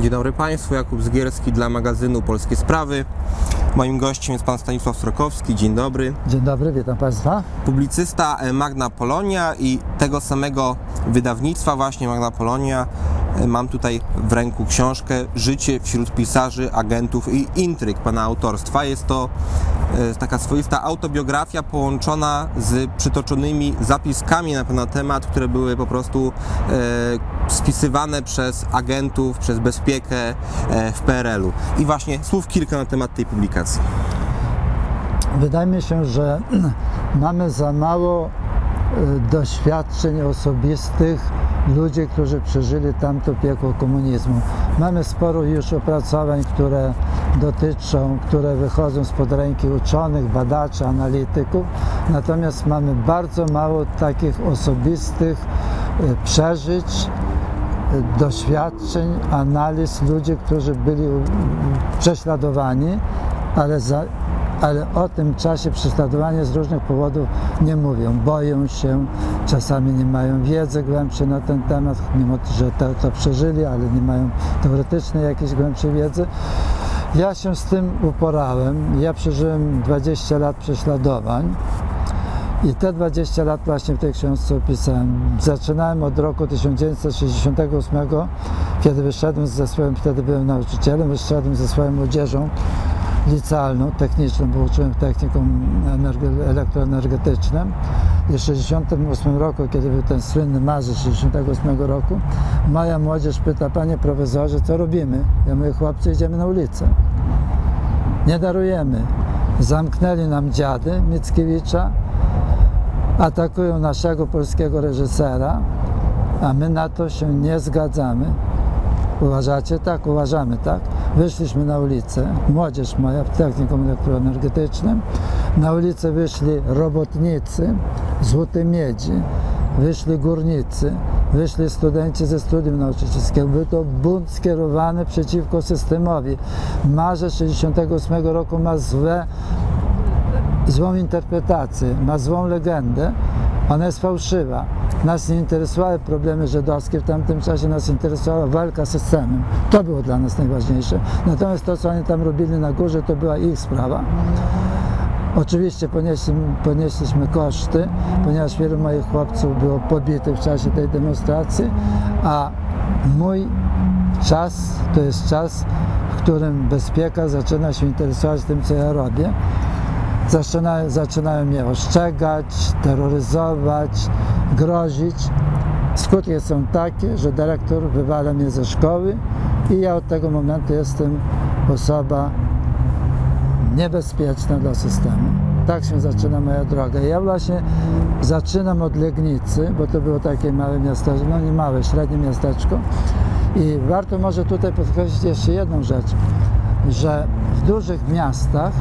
Dzień dobry Państwu, Jakub Zgierski dla magazynu Polskie Sprawy. Moim gościem jest Pan Stanisław Strokowski, dzień dobry. Dzień dobry, witam Państwa. Publicysta e, Magna Polonia i tego samego wydawnictwa właśnie Magna Polonia. Mam tutaj w ręku książkę Życie wśród pisarzy, agentów i intryg Pana autorstwa. Jest to e, taka swoista autobiografia połączona z przytoczonymi zapiskami na Pana temat, które były po prostu e, spisywane przez agentów, przez bezpiekę e, w PRL-u. I właśnie słów kilka na temat tej publikacji. Wydaje mi się, że mamy za mało doświadczeń osobistych ludzi, którzy przeżyli tamto piekło komunizmu. Mamy sporo już opracowań, które dotyczą, które wychodzą spod ręki uczonych, badaczy, analityków, natomiast mamy bardzo mało takich osobistych e, przeżyć, e, doświadczeń, analiz ludzi, którzy byli prześladowani, ale, za, ale o tym czasie prześladowania z różnych powodów nie mówią. Boją się, czasami nie mają wiedzy głębszej na ten temat, mimo że to, to przeżyli, ale nie mają teoretycznej jakiejś głębszej wiedzy. Ja się z tym uporałem. Ja przeżyłem 20 lat prześladowań. I te 20 lat właśnie w tej książce opisałem. Zaczynałem od roku 1968, kiedy wyszedłem ze swoim, wtedy byłem nauczycielem, wyszedłem ze swoją młodzieżą licealną, techniczną, bo uczyłem technikum energe- elektroenergetycznym. I w 1968 roku, kiedy był ten słynny marzec 1968 roku, moja młodzież pyta, panie profesorze, co robimy? Ja mówię, chłopcy, idziemy na ulicę. Nie darujemy. Zamknęli nam dziady Mickiewicza, atakują naszego polskiego reżysera, a my na to się nie zgadzamy. Uważacie tak? Uważamy tak. Wyszliśmy na ulicę, młodzież moja w technikum elektroenergetycznym. Na ulicę wyszli robotnicy z Huty Miedzi, wyszli górnicy, wyszli studenci ze studium nauczycielskiego. Był to bunt skierowany przeciwko systemowi. Marzec 68 roku ma złe złą interpretację, ma złą legendę, ona jest fałszywa. Nas nie interesowały problemy żydowskie, w tamtym czasie nas interesowała walka z systemem. To było dla nas najważniejsze. Natomiast to, co oni tam robili na górze, to była ich sprawa. Oczywiście ponieśli, ponieśliśmy koszty, ponieważ wielu moich chłopców było pobitych w czasie tej demonstracji, a mój czas to jest czas, w którym bezpieka zaczyna się interesować tym, co ja robię zaczynają, zaczynają mnie ostrzegać, terroryzować, grozić. Skutki są takie, że dyrektor wywala mnie ze szkoły i ja od tego momentu jestem osoba niebezpieczna dla systemu. Tak się zaczyna moja droga. Ja właśnie zaczynam od Legnicy, bo to było takie małe miasteczko, no nie małe, średnie miasteczko. I warto może tutaj podkreślić jeszcze jedną rzecz, że w dużych miastach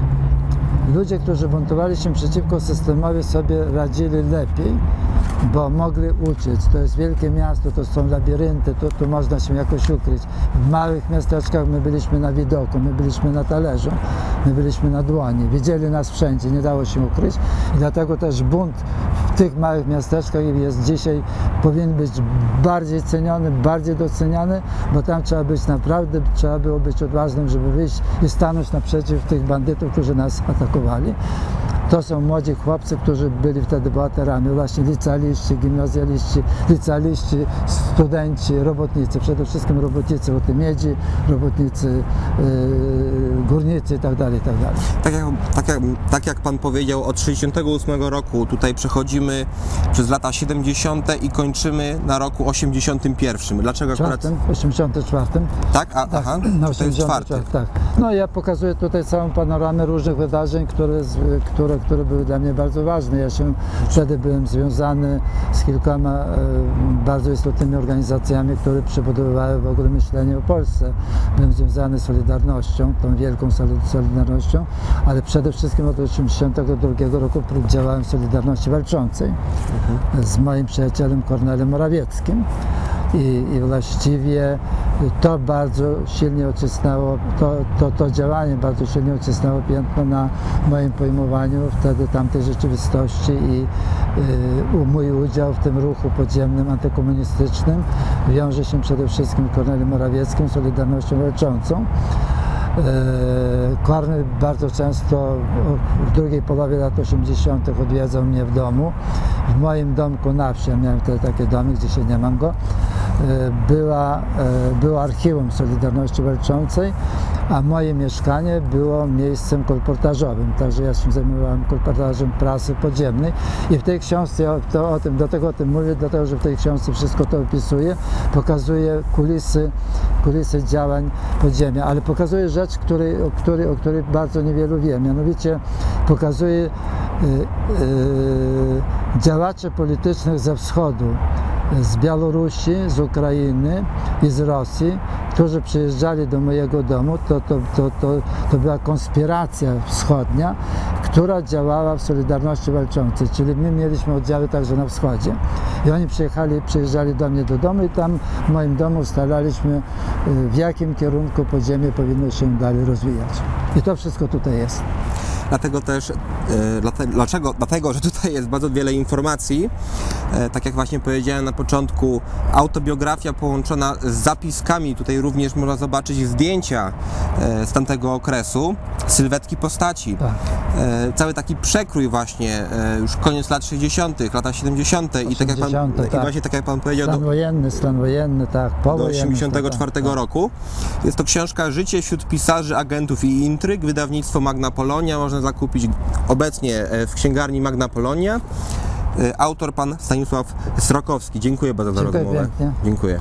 ludzie, którzy buntowali się przeciwko systemowi, sobie radzili lepiej, bo mogli uciec. To jest wielkie miasto, to są labirynty, tu, tu można się jakoś ukryć. W małych miasteczkach my byliśmy na widoku, my byliśmy na talerzu, my byliśmy na dłoni. Widzieli nas wszędzie, nie dało się ukryć. I dlatego też bunt tych małych miasteczkach jest dzisiaj, powinien być bardziej ceniony, bardziej doceniany, bo tam trzeba być naprawdę, trzeba było być odważnym, żeby wyjść i stanąć naprzeciw tych bandytów, którzy nas atakowali. To są młodzi chłopcy, którzy byli wtedy bohaterami, właśnie licealiści, gimnazjaliści, licealiści, studenci, robotnicy, przede wszystkim robotnicy Łoty Miedzi, robotnicy yy, górnicy itd., itd. Tak jak, tak, jak, tak jak Pan powiedział, od 68 roku tutaj przechodzimy przez lata 70. i kończymy na roku 81. Dlaczego akurat... Czwartym, 84. Tak? A, Tak, aha, jest czwarty. 84, tak. No ja pokazuję tutaj całą panoramę różnych wydarzeń, które, które, które były dla mnie bardzo ważne. Ja się wtedy byłem związany z kilkoma e, bardzo istotnymi organizacjami, które przebudowywały w ogóle myślenie o Polsce. Byłem związany z Solidarnością, tą wielką Solid- Solidarnością, ale przede wszystkim od 1982 roku działałem w Solidarności Walczącej z moim przyjacielem Kornelem Morawieckim. I, i właściwie to bardzo silnie ocisnęło, to, to, to działanie bardzo silnie ocisnęło piętno na moim pojmowaniu wtedy tamtej rzeczywistości i y, mój udział w tym ruchu podziemnym antykomunistycznym wiąże się przede wszystkim z Kornelem Morawieckim, Solidarnością Walczącą. Kornel bardzo często w drugiej połowie lat 80. odwiedzał mnie w domu. W moim domku na wsi, miałem wtedy takie domy, gdzie się nie mam go, była, było archiwum Solidarności Walczącej, a moje mieszkanie było miejscem kolportażowym, także ja się zajmowałem kolportażem prasy podziemnej i w tej książce, to, o tym, dlatego o tym mówię, dlatego że w tej książce wszystko to opisuję, pokazuję kulisy, kulisy działań podziemia, ale pokazuję rzecz, której, o, której, o której bardzo niewielu wie, mianowicie pokazuję y, y, działaczy politycznych ze wschodu, z Białorusi, z Ukrainy i z Rosji, którzy przyjeżdżali do mojego domu, to, to, to, to, to była konspiracja wschodnia, która działała w Solidarności Walczącej, czyli my mieliśmy oddziały także na wschodzie. I oni przyjechali, przyjeżdżali do mnie do domu i tam w moim domu ustalaliśmy, w jakim kierunku podziemie powinno się dalej rozwijać. I to wszystko tutaj jest. Dlatego też, e, dlaczego? Dlatego, że tutaj jest bardzo wiele informacji. E, tak jak właśnie powiedziałem na początku, autobiografia połączona z zapiskami. Tutaj również można zobaczyć zdjęcia e, z tamtego okresu, sylwetki postaci. Tak. Cały taki przekrój właśnie, już koniec lat 60., lata 70. 80, i tak jak pan, tak. i właśnie tak jak pan powiedział, stan do, wojenny, stan wojenny, tak, do 84 tak, tak. roku. Jest to książka Życie wśród pisarzy, agentów i intryg, wydawnictwo Magna Polonia. Można zakupić obecnie w księgarni Magna Polonia. Autor pan Stanisław Srokowski. Dziękuję bardzo za rozmowę. pięknie. Dziękuję.